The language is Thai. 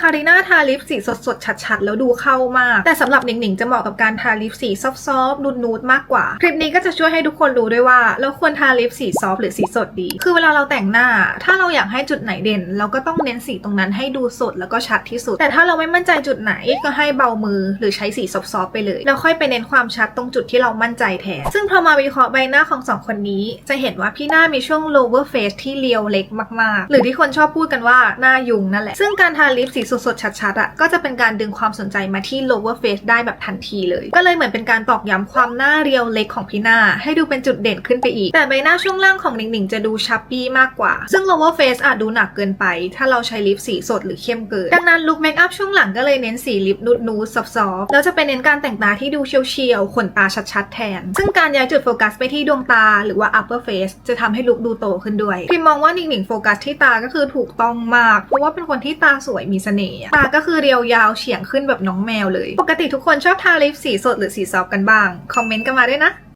คาริน่าทาลิปสีสดๆ ชัดๆ แล้วดูเข้ามาก แต่สำหรับหนิงๆ จะเหมาะกับการทาลิปสีซอฟต์ๆนูดๆมากกว่า คลิปนี้ก็จะช่วยให้ทุกคนรู้ด้วยว่า เราควรทาลิปสีซอฟหรือสีสดดี คือเวลาเราแต่งหน้า ถ้าเราอยากให้จุดไหนเด่น เราก็ต้องเน้นสีตรงนั้นให้ดูสดแล้วก็ชัดที่สุด แต่ถ้าเราไม่มั่นใจจุดไหนก็ให้เบามือหรือใช้สีซอฟต์ๆไปเลย แล้วค่อยไปเน้นความชัดตรงจุดที่เรามั่นใจแทน ซึ่งพอมาวิเคราะห์ใบหน้าของสองคนนี้ จะเห็นว่าพี่หน้ามีช่วง lower face ที่เรียวเล็กมากๆ หรือที่คนชอบพูดกันว่าหน้ายุงนั่นแหละ ซึ่งการทาลิปสีสดๆ ชัดๆอะก็จะเป็นการดึงความสนใจมาที่ lower face ได้แบบทันทีเลย ก็เลยเหมือนเป็นการตอกย้ำความหน้าเรียวเล็กของพี่หน้า ให้ดูเป็นจุดเด่นขึ้นไปอีก แต่ใบหน้าช่วงล่างของหนิงๆ จะดูชับปี้มากกว่า ซึ่ง lower face อาจดูหนักเกินไป ถ้าเราใช้ลิปสีสดหรือเข้มเกิน ดังนั้นลุคเมคอัพช่วงหลังก็เลยเน้นสีลิปนูดนูซอฟๆแล้วจะไปเน้นการแต่งตาที่ดูเฉียวๆขนตาชัดๆแทน ซึ่งการย้ายจุดโฟกัสไปที่ดวงตาหรือว่า upper face จะทำให้ลุคดูโตขึ้นด้วยพิมมองว่าหนิงๆโฟกัสที่ตาก็คือถูกต้องมาก เพราะว่าเป็นคนที่ตาสวยมีเสน่ห์ตาก็คือเรียวยาวเฉียงขึ้นแบบน้องแมวเลย ปกติทุกคนชอบทาลิปสีสดหรือสีซอฟต์กันบ้าง คอมเมนต์กันมาด้วยนะ